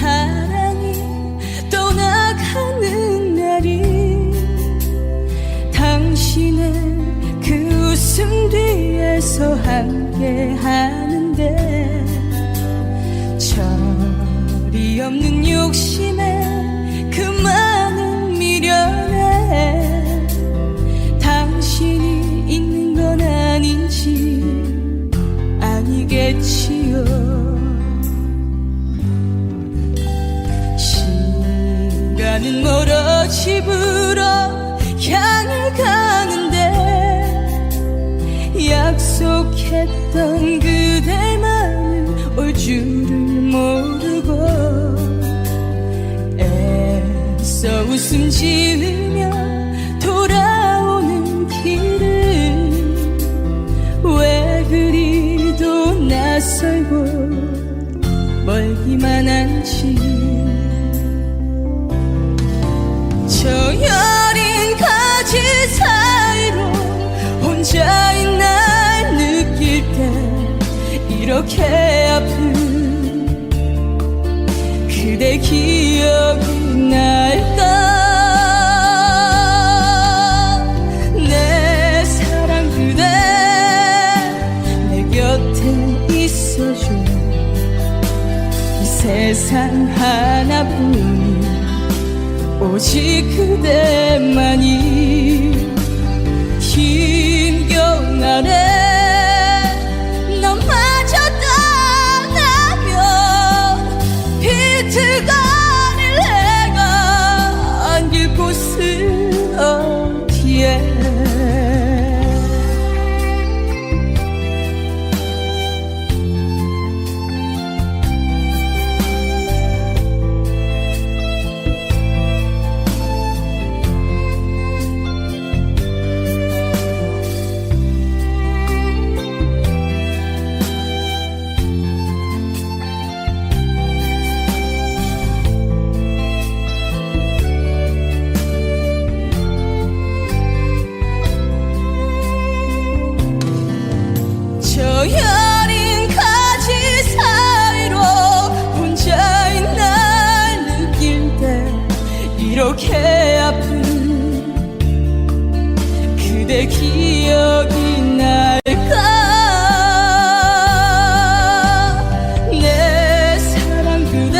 사랑이 떠나가는 날이 당신의 그 웃음 뒤에서 함께 하는데 철이 없는 욕심에 그 많은 미련에 당신이 있는 건 아닌지 아니겠지. 요 시간은 멀어 집으로 향해 가는데 약속했던 그대만은 올 줄을 모르고 애써 웃음 돌아오는 이렇게 아픈 그대 기억이 날까? 내 사랑 그대 내 곁에 있어줘. 이 세상 하나뿐인 오직 그대만 그대 기억이 날까? 내 사랑 그대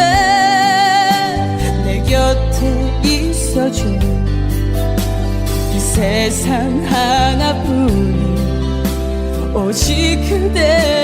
내 곁에 있어줘 이 세상 하나뿐인 오직 그대만이